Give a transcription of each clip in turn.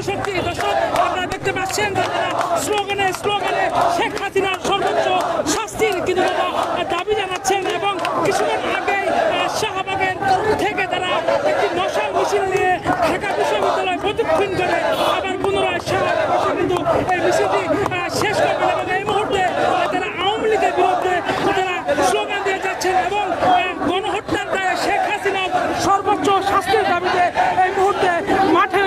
শক্তি দর্শক, আপনারা দেখতে পাচ্ছেন স্লোগানে স্লোগানে শেখ হাসিনার সর্বোচ্চ শাস্তির কিন্তু দাবি জানাচ্ছেন এবং কিছুক্ষণ আগেই শাহবাগের থেকে তারা একটি মশাল মিছিল নিয়ে ঢাকা বিশ্ববিদ্যালয় প্রদক্ষিণ করে আবার পুনরায় শাহবাগ কিন্তু এই মিছিলটি আহ, শেষ করবেন এবং এই মুহূর্তে আহ, তারা আওয়ামী লীগের বিরুদ্ধে তারা স্লোগান দিয়ে যাচ্ছেন এবং আহ, গণহত্যার দায়ে শেখ হাসিনা সর্বোচ্চ শাস্তির দাবিতে এই মুহূর্তে মাঠে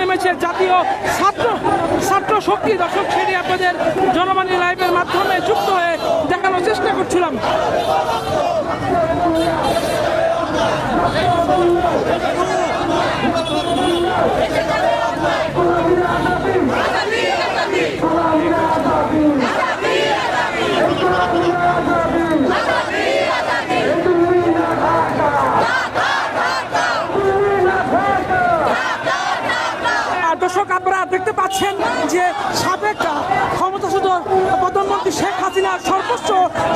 জাতীয় ছাত্র ছাত্র শক্তি দর্শক সেটি আপনাদের জনবাণী লাইভের মাধ্যমে যুক্ত হয়ে দেখানোর চেষ্টা করছিলাম দর্শক আপনারা দেখতে পাচ্ছেন যে সাবেক ক্ষমতাসূদ প্রধানমন্ত্রী শেখ হাসিনার সর্বোচ্চ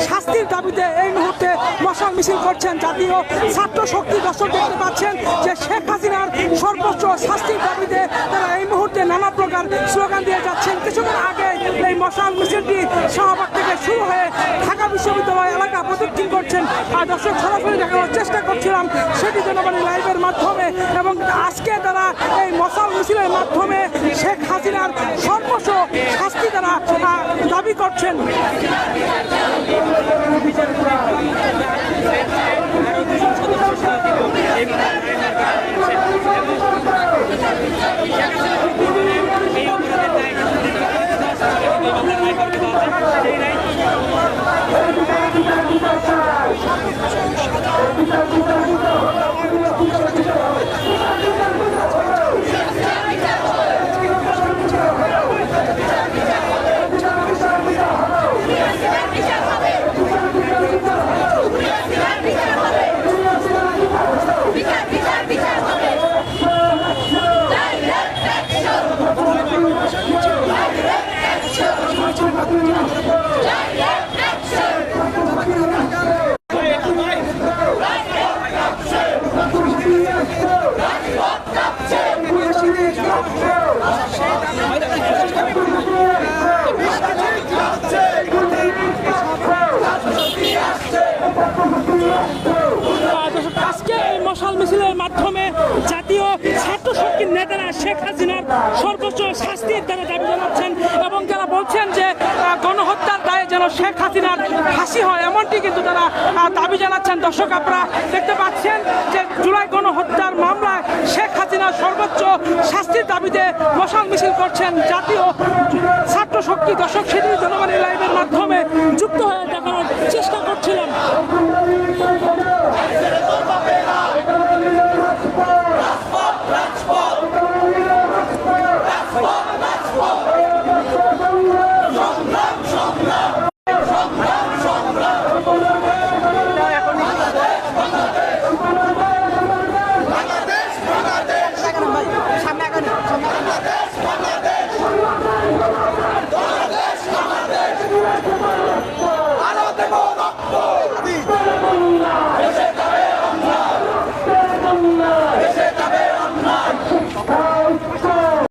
শাস্তির দাবিতে এই মুহূর্তে মশাল মিছিল করছেন জাতীয় ছাত্র শক্তি দর্শক দেখতে পাচ্ছেন যে শেখ হাসিনার সর্বোচ্চ শাস্তির দাবিতে তারা এই মুহূর্তে নানা প্রকার স্লোগান দিয়ে যাচ্ছেন। কিছুক্ষণ আগে এই মশাল মিছিলটি শাহবাগ থেকে শুরু হয়ে ঢাকা বিশ্ববিদ্যালয় এলাকা প্রদক্ষিণ করছেন। আর দর্শক, সরাসরি দেখানোর চেষ্টা করছিলাম সেটি জনবাণী লাইভের মাধ্যমে এবং আজকে তারা এই মশাল মিছিলের মাধ্যমে শেখ হাসিনার সর্বোচ্চ ডাইরেক্ট অ্যাকশন আহ, দর্শক, আজকে এই মশাল মিছিলের মাধ্যমে জাতীয় ছাত্র শক্তির নেতারা শেখ হাসিনার সর্বোচ্চ শাস্তির দ্বারা দাবি জানাচ্ছেন এবং যারা বলছেন যে আহ, গণহত্যার দায়ে যেন শেখ হাসিনার ফাঁসি হয় এমনটি কিন্তু তারা দাবি জানাচ্ছেন দর্শক আপনারা দেখতে পাচ্ছেন যে জুলাই গণহত্যার মামলায় শেখ হাসিনার সর্বোচ্চ শাস্তির দাবিতে মশাল মিছিল করছেন জাতীয় ছাত্র শক্তি দর্শক সেটি জনগণের লাইভের মাধ্যমে যুক্ত হয়ে দেখানোর চেষ্টা করছিলাম বাংলাদেশ